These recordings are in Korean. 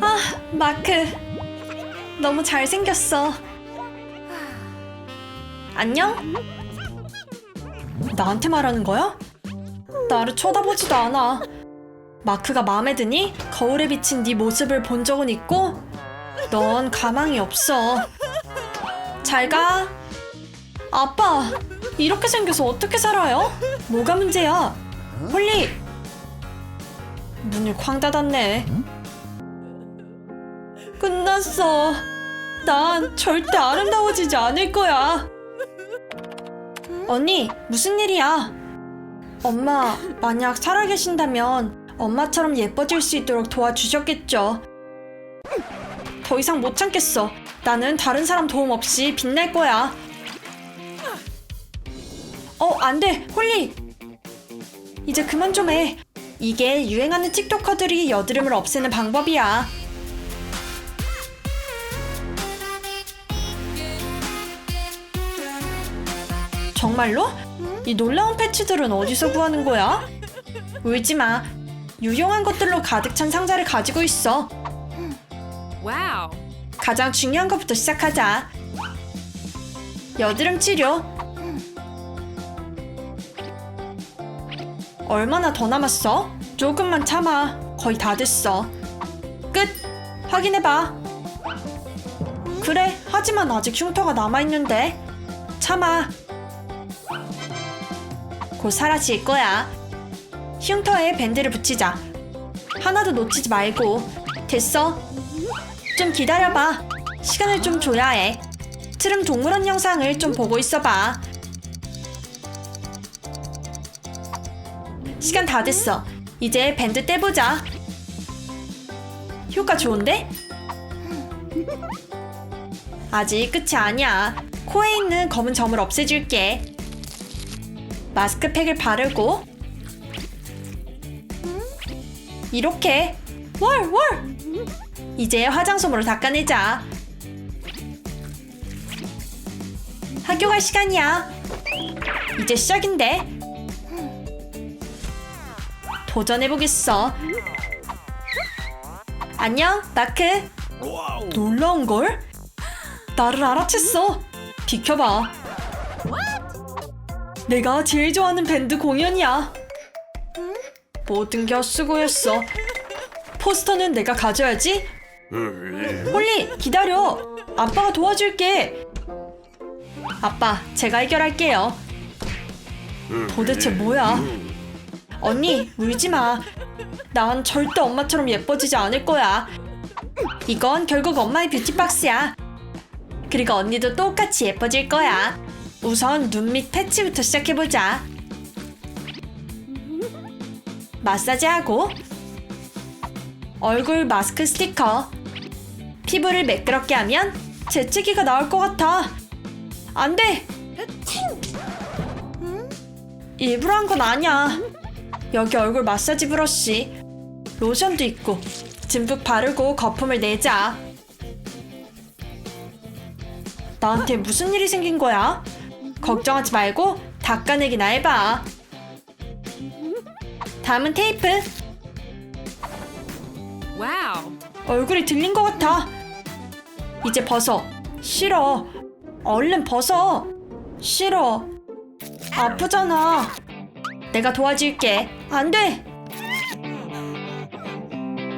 아, 마크. 너무 잘생겼어. 안녕? 나한테 말하는 거야? 나를 쳐다보지도 않아. 마크가 마음에 드니? 거울에 비친 네 모습을 본 적은 있고? 넌 가망이 없어. 잘 가. 아빠, 이렇게 생겨서 어떻게 살아요? 뭐가 문제야? 홀리! 문을 쾅 닫았네. 끝났어. 난 절대 아름다워지지 않을 거야. 언니, 무슨 일이야? 엄마, 만약 살아계신다면 엄마처럼 예뻐질 수 있도록 도와주셨겠죠. 더 이상 못 참겠어. 나는 다른 사람 도움 없이 빛날 거야. 어, 안 돼. 홀리. 이제 그만 좀 해. 이게 유행하는 틱토커들이 여드름을 없애는 방법이야. 정말로? 이 놀라운 패치들은 어디서 구하는 거야? 울지 마. 유용한 것들로 가득 찬 상자를 가지고 있어. Wow. 가장 중요한 것부터 시작하자. 여드름 치료. 얼마나 더 남았어? 조금만 참아. 거의 다 됐어. 끝. 확인해봐. 그래. 하지만 아직 흉터가 남아있는데. 참아. 곧 사라질 거야. 흉터에 밴드를 붙이자. 하나도 놓치지 말고. 됐어. 좀 기다려봐. 시간을 좀 줘야 해. 트름 동물원 영상을 좀 보고 있어봐. 시간 다 됐어. 이제 밴드 떼보자. 효과 좋은데? 아직 끝이 아니야. 코에 있는 검은 점을 없애줄게. 마스크팩을 바르고 이렇게 월 월. 이제 화장솜으로 닦아내자. 학교 갈 시간이야. 이제 시작인데. 도전해보겠어. 안녕, 마크. 놀라운 걸? 나를 알아챘어. 비켜봐. 내가 제일 좋아하는 밴드 공연이야. 모든 게 헛수고였어. 포스터는 내가 가져야지. 홀리, 기다려. 아빠가 도와줄게. 아빠, 제가 해결할게요. 도대체 뭐야? 언니, 울지 마. 난 절대 엄마처럼 예뻐지지 않을 거야. 이건 결국 엄마의 뷰티박스야. 그리고 언니도 똑같이 예뻐질 거야. 우선 눈 밑 패치부터 시작해보자. 마사지하고 얼굴 마스크 스티커 피부를 매끄럽게 하면 재채기가 나올 것 같아 안 돼! 일부러 한 건 아니야 여기 얼굴 마사지 브러쉬 로션도 있고 듬뿍 바르고 거품을 내자 나한테 무슨 일이 생긴 거야? 걱정하지 말고 닦아내기나 해봐 다음은 테이프 Wow. 얼굴이 들린 것 같아. 이제 벗어. 싫어. 얼른 벗어. 싫어. 아프잖아. 내가 도와줄게. 안 돼.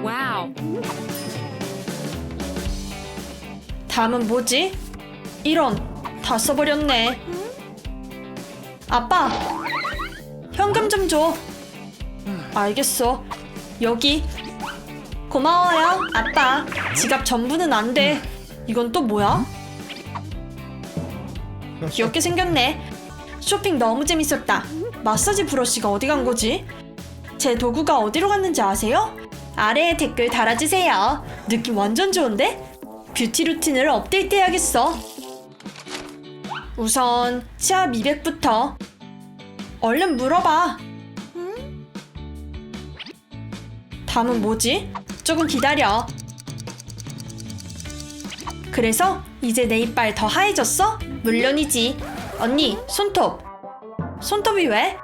Wow. 다음은 뭐지? 이런. 다 써버렸네. 아빠. 현금 좀 줘. 알겠어. 여기. 고마워요, 아빠. 지갑 전부는 안 돼. 이건 또 뭐야? 귀엽게 생겼네. 쇼핑 너무 재밌었다. 마사지 브러쉬가 어디 간 거지? 제 도구가 어디로 갔는지 아세요? 아래에 댓글 달아주세요. 느낌 완전 좋은데? 뷰티 루틴을 업데이트 해야겠어. 우선 치아 미백부터. 얼른 물어봐. 다음은 뭐지? 조금 기다려. 그래서 이제 내 이빨 더 하얘졌어? 물론이지. 언니, 손톱. 손톱이 왜?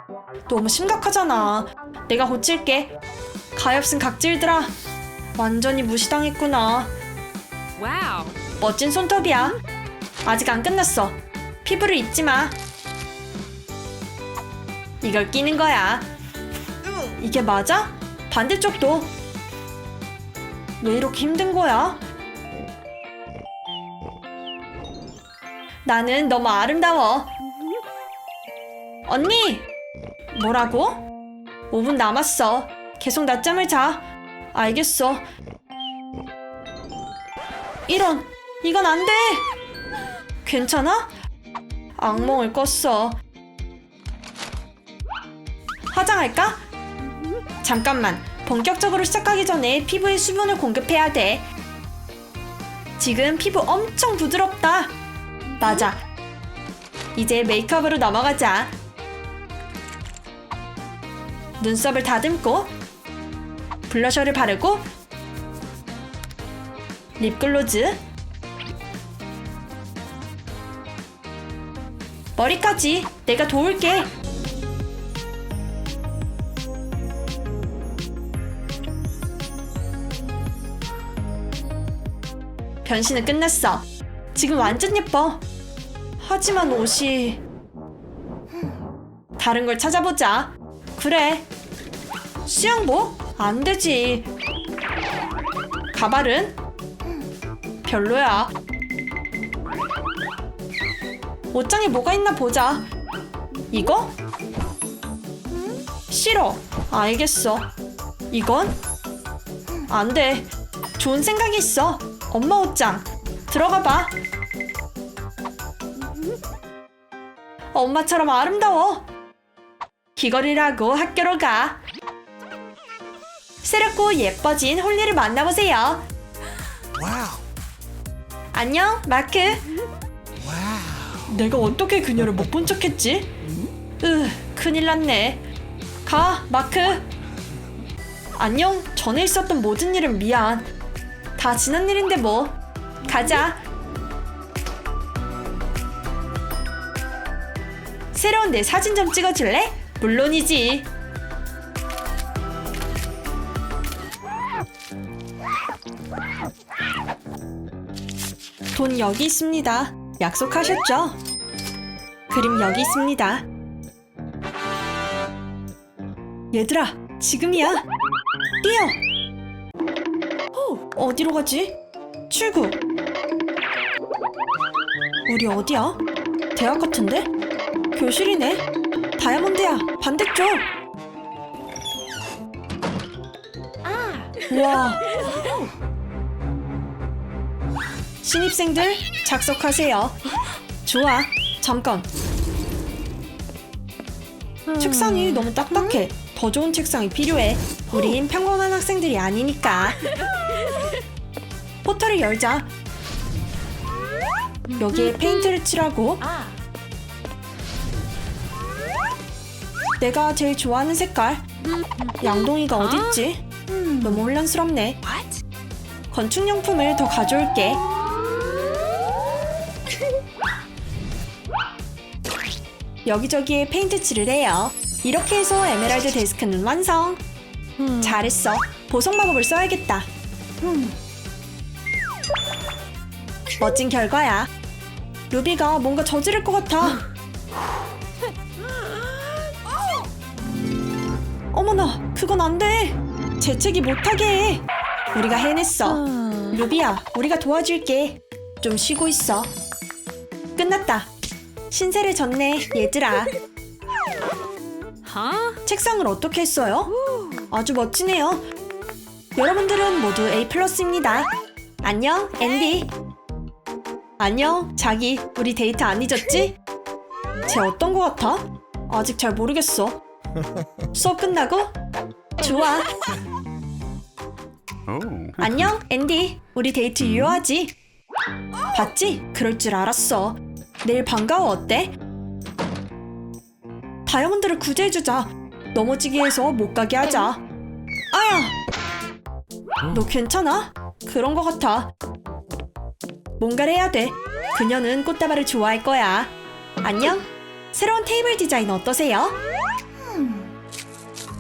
너무 심각하잖아. 내가 고칠게. 가엾은 각질들아. 완전히 무시당했구나. Wow. 멋진 손톱이야. 아직 안 끝났어. 피부를 잊지 마. 이걸 끼는 거야. 이게 맞아? 반대쪽도. 왜 이렇게 힘든 거야? 나는 너무 아름다워. 언니! 뭐라고? 5분 남았어. 계속 낮잠을 자. 알겠어. 이런, 이건 안 돼! 괜찮아? 악몽을 꿨어. 화장할까? 잠깐만. 본격적으로 시작하기 전에 피부에 수분을 공급해야 돼. 지금 피부 엄청 부드럽다. 맞아. 이제 메이크업으로 넘어가자. 눈썹을 다듬고 블러셔를 바르고 립글로즈 머리까지 내가 도울게. 변신은 끝났어. 지금 완전 예뻐. 하지만 옷이 다른 걸 찾아보자. 그래. 수영복? 안 되지. 가발은 별로야. 옷장에 뭐가 있나 보자. 이거? 싫어. 알겠어. 이건? 안 돼. 좋은 생각이 있어. 엄마 옷장. 들어가 봐. 엄마처럼 아름다워. 귀걸이라고 학교로 가. 새롭고 예뻐진 홀리를 만나보세요. Wow. 안녕, 마크. 내가 어떻게 그녀를 못 본 척했지? 으, 큰일 났네. 가, 마크. 안녕, 전에 있었던 모든 일은 미안. 다 지난 일인데 뭐. 가자. 새로운 내 사진 좀 찍어줄래? 물론이지. 돈 여기 있습니다. 약속하셨죠? 그림 여기 있습니다. 얘들아, 지금이야. 뛰어. 어, 어디로 가지? 출구. 우리 어디야? 대학 같은데? 교실이네. 다이아몬드야, 반대쪽. 와. 신입생들 작석하세요. 좋아. 잠깐. 책상이 너무 딱딱해. 더 좋은 책상이 필요해. 우린 평범한 학생들이 아니니까. 포털을 열자. 여기에 페인트를 칠하고. 내가 제일 좋아하는 색깔. 양동이가 어딨지? 너무 혼란스럽네. 건축용품을 더 가져올게. 여기저기에 페인트 칠을 해요. 이렇게 해서 에메랄드 데스크는 완성. 잘했어. 보석 마법을 써야겠다. 멋진 결과야. 루비가 뭔가 저지를 것 같아. 어머나, 그건 안 돼. 재채기 못하게 해. 우리가 해냈어. 루비야, 우리가 도와줄게. 좀 쉬고 있어. 끝났다. 신세를 졌네, 얘들아. 책상을 어떻게 했어요? 아주 멋지네요. 여러분들은 모두 A 플러스입니다. 안녕, 앤디. 안녕, 자기. 우리 데이트 안 잊었지? 쟤 어떤 거 같아? 아직 잘 모르겠어. 수업 끝나고? 좋아. Oh. 안녕, 앤디. 우리 데이트 유효하지? 봤지? 그럴 줄 알았어. 내일 반가워 어때? 다이아몬드를 구제해주자. 넘어지게 해서 못 가게 하자. 아야! 너 괜찮아? 그런 거 같아. 뭔가를 해야 돼. 그녀는 꽃다발을 좋아할 거야. 안녕? 새로운 테이블 디자인 어떠세요?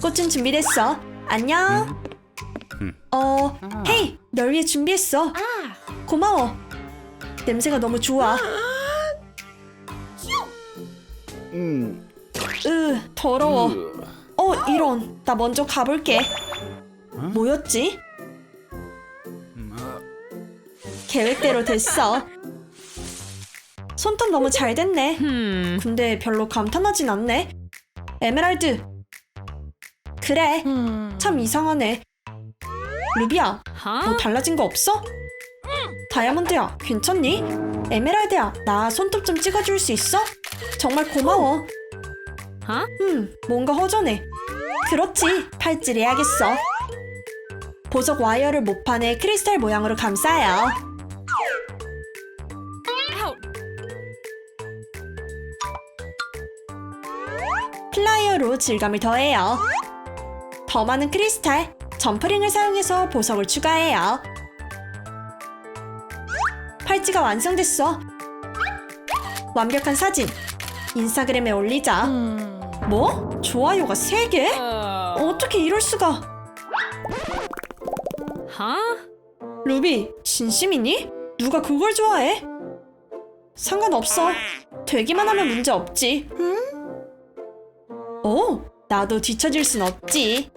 꽃은 준비됐어. 안녕? 어, 헤이, 널 위해 준비했어. 고마워. 냄새가 너무 좋아. 음. 으, 더러워. 어, 이런. 나 먼저 가볼게. 뭐였지? 계획대로 됐어. 손톱 너무 잘 됐네. 근데 별로 감탄하진 않네. 에메랄드. 그래, 참 이상하네. 루비야, 뭐 Huh? 달라진 거 없어? 다이아몬드야, 괜찮니? 에메랄드야, 나 손톱 좀 찍어줄 수 있어? 정말 고마워. Huh? 음, 뭔가 허전해. 그렇지, 팔찌를 해야겠어. 보석 와이어를 모판에 크리스탈 모양으로 감싸요. 플라이어로 질감을 더해요. 더 많은 크리스탈, 점프링을 사용해서 보석을 추가해요. 팔찌가 완성됐어. 완벽한 사진. 인스타그램에 올리자. 뭐? 좋아요가 3개? Uh. 어떻게 이럴 수가? Huh? 루비, 진심이니? 누가 그걸 좋아해? 상관없어. 되기만 하면 문제 없지. 어, 나도 뒤처질 순 없지.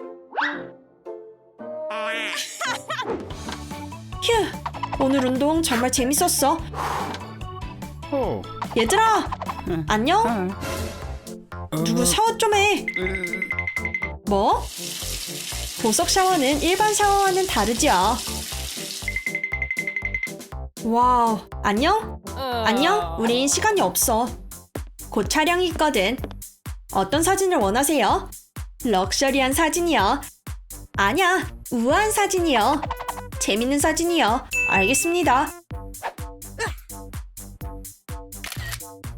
휴, 오늘 운동 정말 재밌었어. 호. 얘들아, 안녕? 아. 누구 샤워 좀 해. 뭐? 보석 샤워는 일반 샤워와는 다르죠. 와우, 안녕? 안녕? 우린 시간이 없어. 곧 촬영이 있거든. 어떤 사진을 원하세요? 럭셔리한 사진이요. 아냐, 우아한 사진이요. 재밌는 사진이요. 알겠습니다.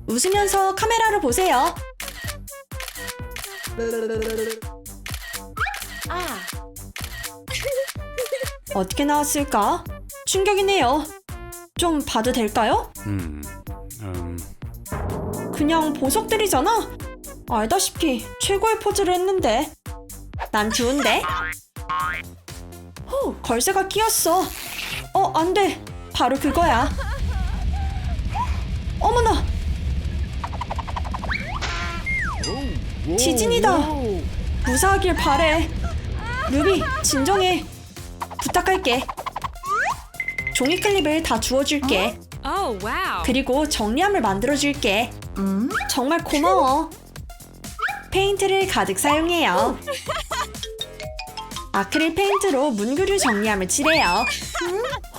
웃으면서 카메라를 보세요. 어떻게 나왔을까? 충격이네요. 좀 봐도 될까요? 음. 음. 그냥 보석들이잖아. 알다시피 최고의 포즈를 했는데. 난 좋은데. 후, 걸쇠가 끼었어. 어, 안 돼. 바로 그거야. 어머나, 오, 지진이다. 오. 무사하길 바래. 루비, 진정해. 부탁할게. 종이 클립을 다 주워줄게. Oh, wow. 그리고 정리함을 만들어줄게. 정말 고마워. 페인트를 가득 사용해요. 아크릴 페인트로 문구류 정리함을 칠해요.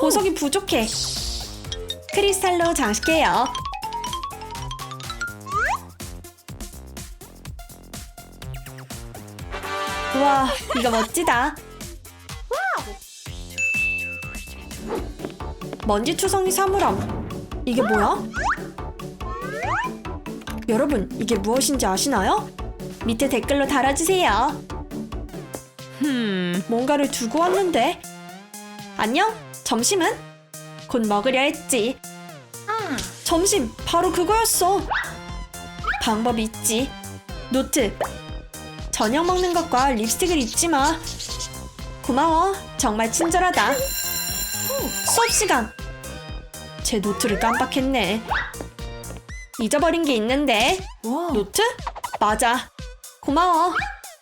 보석이 부족해. 크리스탈로 장식해요. 우와, 이거 멋지다. 먼지 투성이 사물함. 이게 뭐야? 여러분, 이게 무엇인지 아시나요? 밑에 댓글로 달아주세요. Hmm. 뭔가를 두고 왔는데. 안녕? 점심은? 곧 먹으려 했지. 점심, 바로 그거였어. 방법이 있지. 노트. 저녁 먹는 것과 립스틱을 잊지 마. 고마워. 정말 친절하다. 수업 시간. 제 노트를 깜빡했네. 잊어버린 게 있는데. 노트? 맞아. 고마워.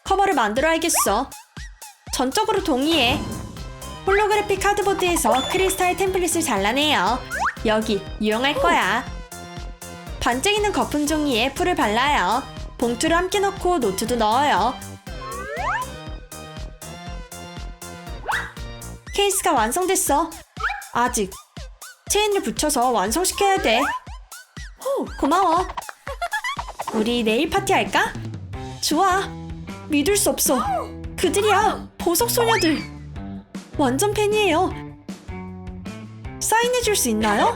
커버를 만들어야겠어. 전적으로 동의해. 홀로그래픽 카드보드에서 크리스탈 템플릿을 잘라내요. 여기 이용할 거야. 반짝이는 거품 종이에 풀을 발라요. 봉투를 함께 넣고 노트도 넣어요. 케이스가 완성됐어. 아직 체인을 붙여서 완성시켜야 돼. 호, 고마워. 우리 내일 파티 할까? 좋아. 믿을 수 없어. 그들이야. 보석 소녀들. 완전 팬이에요. 사인해 줄 수 있나요?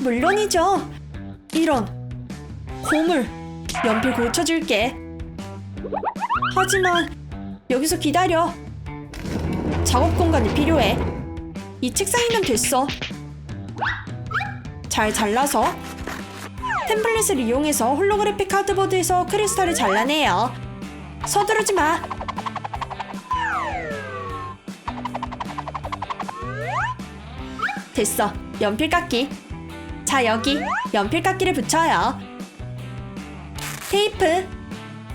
물론이죠. 이런 고물 연필 고쳐줄게. 하지만 여기서 기다려. 작업 공간이 필요해. 이 책상이면 됐어. 잘 잘라서 템플릿을 이용해서 홀로그래픽 카드보드에서 크리스탈을 잘라내요. 서두르지 마. 됐어. 연필 깎기. 자, 여기 연필 깎기를 붙여요. 테이프.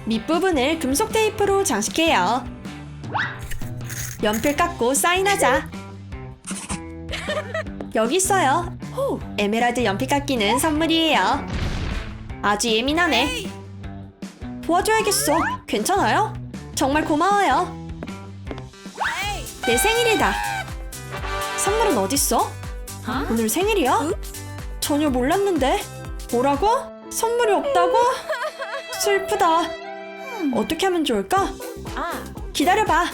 밑부분을 금속 테이프로 장식해요. 연필 깎고 사인하자. 여기 있어요. 호, 에메랄드 연필 깎기는 선물이에요. 아주 예민하네. 도와줘야겠어. 괜찮아요? 정말 고마워요. 내 생일이다. 선물은 어딨어? Huh? 오늘 생일이야? 전혀 몰랐는데. 뭐라고? 선물이 없다고? 슬프다. 어떻게 하면 좋을까? 기다려봐.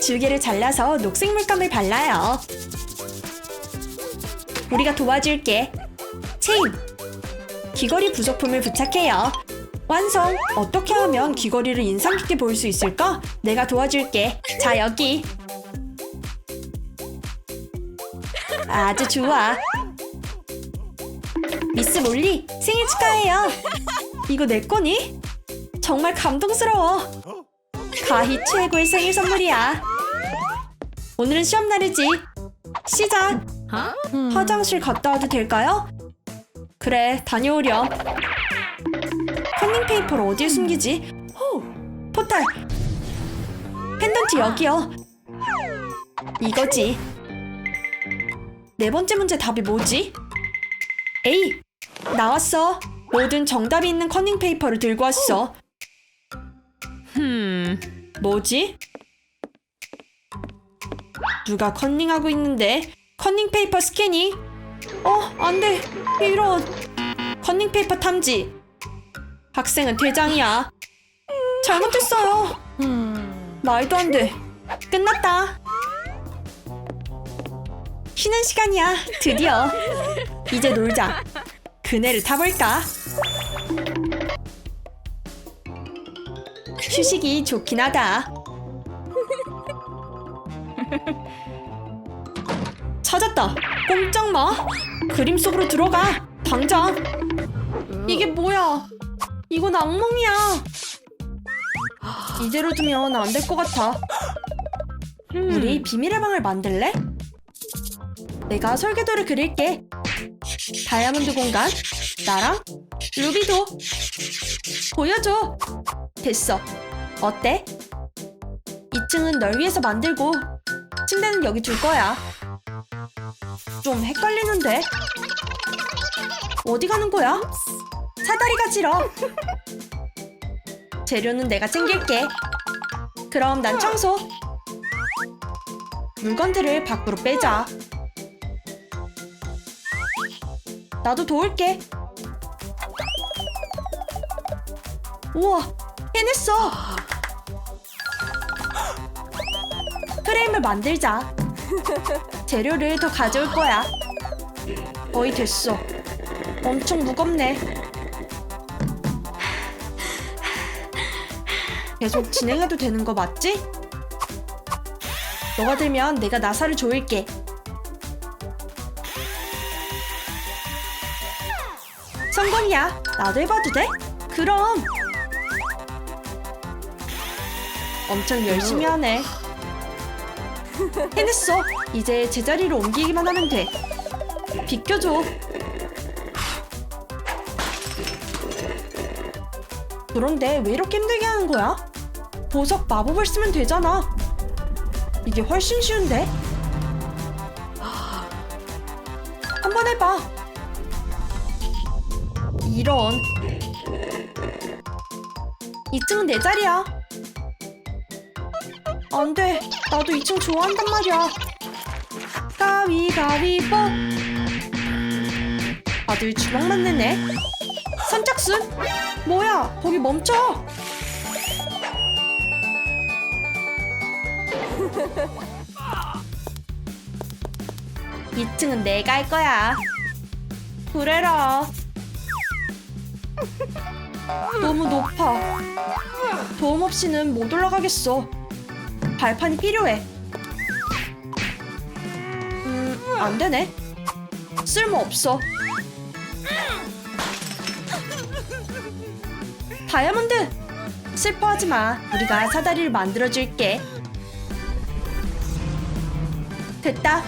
줄기를 잘라서 녹색 물감을 발라요. 우리가 도와줄게. 체인. 귀걸이 부속품을 부착해요. 완성! 어떻게 하면 귀걸이를 인상 깊게 보일 수 있을까? 내가 도와줄게. 자, 여기. 아주 좋아. 미스 몰리, 생일 축하해요. 이거 내 거니? 정말 감동스러워. 가히 최고의 생일 선물이야. 오늘은 시험 날이지. 시작. 화장실 갔다 와도 될까요? 그래, 다녀오렴. 컨닝 페이퍼를 어디에 숨기지? 호! 포탈! 펜던트 여기요. 이거지. 네 번째 문제 답이 뭐지? A! 나왔어. 모든 정답이 있는 컨닝 페이퍼를 들고 왔어. Hmm. 뭐지? 누가 컨닝하고 있는데? 컨닝 페이퍼 스캐닝? 어, 안 돼. 이런. 컨닝 페이퍼 탐지. 학생은 대장이야. 잘못했어요. 말도 안 돼. 끝났다. 쉬는 시간이야. 드디어. 이제 놀자. 그네를 타볼까? 휴식이 좋긴 하다. 찾았다. 꼼짝 마. 그림 속으로 들어가. 당장. 이게 뭐야? 이건 악몽이야. 이대로 두면 안 될 것 같아. 우리 비밀의 방을 만들래? 내가 설계도를 그릴게. 다이아몬드 공간, 나랑 루비도 보여줘. 됐어. 어때? 2층은 널 위해서 만들고 침대는 여기 둘 거야. 좀 헷갈리는데? 어디 가는 거야? 사다리가 길어. 재료는 내가 챙길게. 그럼 난 청소. 물건들을 밖으로 빼자. 나도 도울게. 우와, 해냈어. 프레임을 만들자. 재료를 더 가져올 거야. 거의 됐어. 엄청 무겁네. 계속 진행해도 되는 거 맞지? 너가 들면 내가 나사를 조일게. 성공이야. 나도 해봐도 돼? 그럼. 엄청 열심히 하네. 해냈어. 이제 제자리로 옮기기만 하면 돼. 비켜줘. 그런데 왜 이렇게 힘들게 하는 거야? 보석 마법을 쓰면 되잖아. 이게 훨씬 쉬운데? 한번 해봐. 이런. 2층은 내 자리야. 안 돼. 나도 2층 좋아한단 말이야. 가위가위보. 다들 주먹만 내네. 선착순? 뭐야? 거기 멈춰. 이층은 내가 할 거야. 그래라. 너무 높아. 도움 없이는 못 올라가겠어. 발판이 필요해. 음, 안 되네. 쓸모 없어. 다이아몬드! 슬퍼하지 마. 우리가 사다리를 만들어 줄게. 됐다.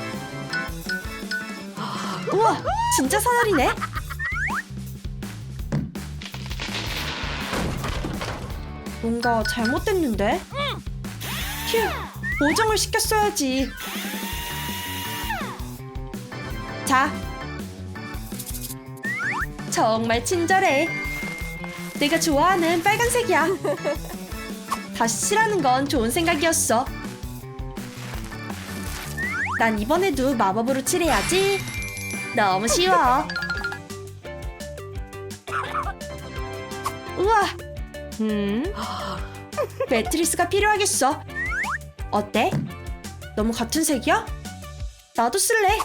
우와, 진짜 사다리네. 뭔가 잘못됐는데? 휴, 보정을 시켰어야지. 자. 정말 친절해. 내가 좋아하는 빨간색이야. 다시 칠하는 건 좋은 생각이었어. 난 이번에도 마법으로 칠해야지. 너무 쉬워. 우와, Hmm. 매트리스가 필요하겠어. 어때? 너무 같은 색이야? 나도 쓸래.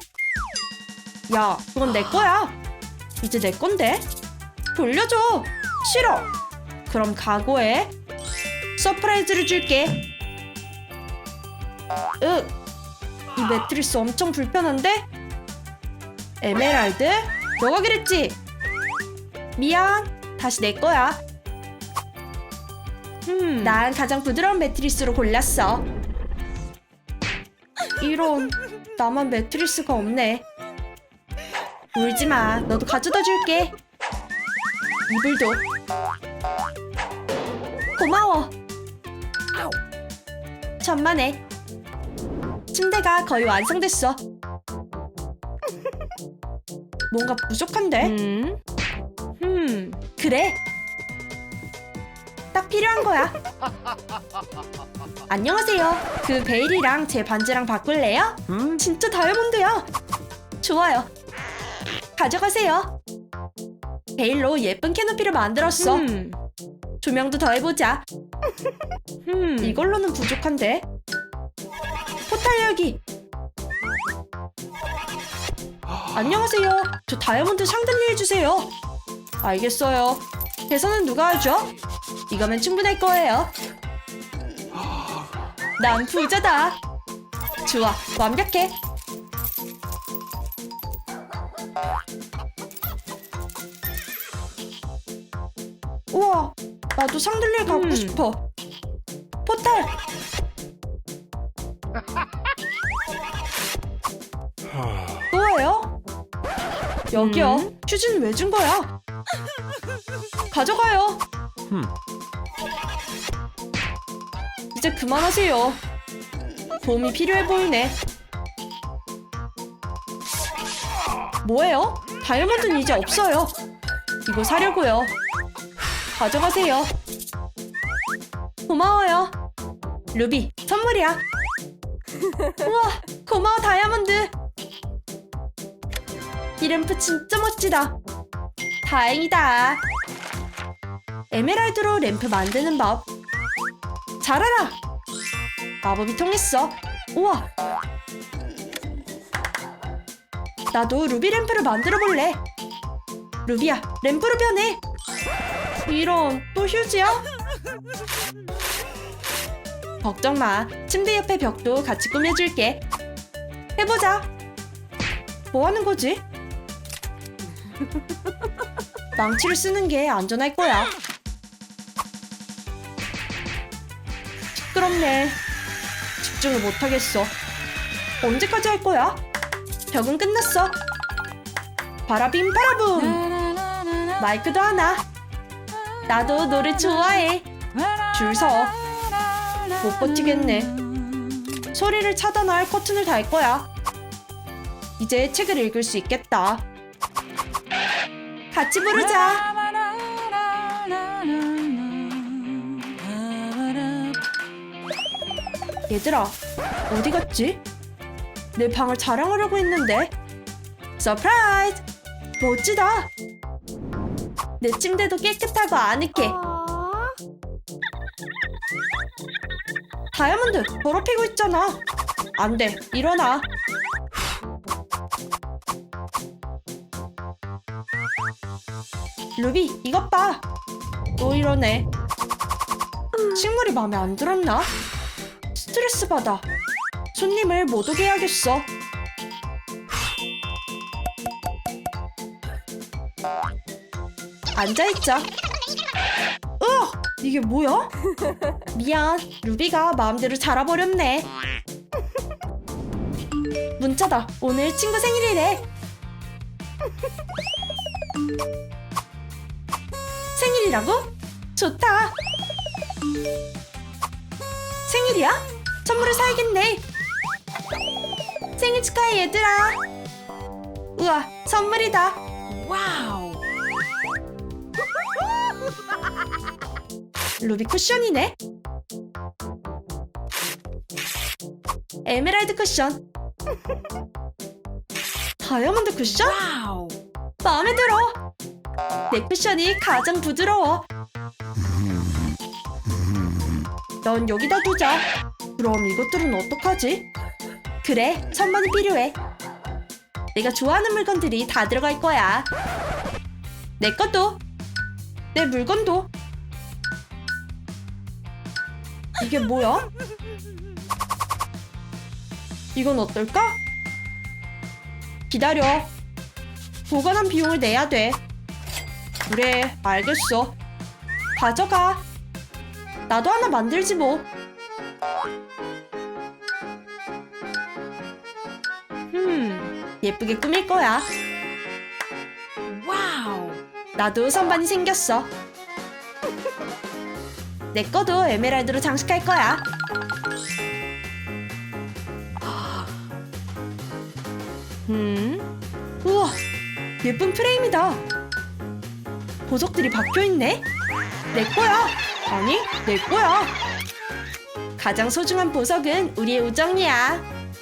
야, 그건 내 거야. 이제 내 건데. 돌려줘. 싫어. 그럼 각오해. 서프라이즈를 줄게. 으, 이 매트리스 엄청 불편한데? 에메랄드? 너가 그랬지? 미안. 다시 내 거야. Hmm. 난 가장 부드러운 매트리스로 골랐어. 이런, 나만 매트리스가 없네. 울지 마. 너도 가져다 줄게. 이불도. 고마워. 천만에. 침대가 거의 완성됐어. 뭔가 부족한데? Hmm. Hmm. 그래. 딱 필요한 거야. 안녕하세요. 그 베일이랑 제 반지랑 바꿀래요? Hmm? 진짜 다이아몬드야. 좋아요. 가져가세요. 베일로 예쁜 캐노피를 만들었어. Hmm. 조명도 더 해보자. Hmm. 이걸로는 부족한데. 포탈 열기. 안녕하세요. 저 다이아몬드 샹들리 해주세요. 알겠어요. 계산은 누가 하죠? 이거면 충분할 거예요. 난 부자다. 좋아, 완벽해. 우와, 나도 샹들리에 갖고 음. 싶어. 포탈. 뭐예요? 여기요. 음. 휴지는 왜 준 거야? 가져가요. Hmm. 이제 그만하세요. 도움이 필요해 보이네. 뭐예요? 다이아몬드는 이제 없어요. 이거 사려고요. 가져가세요. 고마워요. 루비, 선물이야. 우와, 고마워 다이아몬드. 이 램프 진짜 멋지다. 다행이다. 에메랄드로 램프 만드는 법. 잘 알아. 마법이 통했어. 우와. 나도 루비 램프를 만들어 볼래. 루비야, 램프로 변해. 이런, 또 휴지야? 걱정 마. 침대 옆에 벽도 같이 꾸며줄게. 해보자. 뭐 하는 거지? 망치를 쓰는 게 안전할 거야. 시끄럽네. 집중을 못하겠어. 언제까지 할 거야? 벽은 끝났어. 바라빔 바라붐. 마이크도 하나. 나도 노래 좋아해. 줄 서. 못 버티겠네. 소리를 차단할 커튼을 달 거야. 이제 책을 읽을 수 있겠다. 같이 부르자. 얘들아, 어디 갔지? 내 방을 자랑하려고 했는데. 서프라이즈! 멋지다. 내 침대도 깨끗하고 아늑해. 다이아몬드 더럽히고 있잖아. 안 돼, 일어나. 루비, 이것 봐. 또 이러네. 식물이 마음에 안 들었나? 스트레스 받아. 손님을 못 오게 해야겠어. 앉아있자. 으! 이게 뭐야? 미안. 루비가 마음대로 자라버렸네. 문자다. 오늘 친구 생일이래. 생일이라고? 좋다. 생일이야? 선물을 사야겠네. 생일 축하해 얘들아. 우와 선물이다. 와우. 루비 쿠션이네. 에메랄드 쿠션. 다이아몬드 쿠션? 와우. 마음에 들어. 내 쿠션이 가장 부드러워. 넌 여기다 두자. 그럼 이것들은 어떡하지? 그래, 천만이 필요해. 내가 좋아하는 물건들이 다 들어갈 거야. 내 것도. 내 물건도. 이게 뭐야? 이건 어떨까? 기다려. 보관한 비용을 내야 돼. 그래, 알겠어. 가져가. 나도 하나 만들지 뭐. 예쁘게 꾸밀 거야. 와우. 나도 선반이 생겼어. 내 거도 에메랄드로 장식할 거야. 음. 우와, 예쁜 프레임이다. 보석들이 박혀 있네. 내 거야. 아니, 내 거야. 가장 소중한 보석은 우리의 우정이야.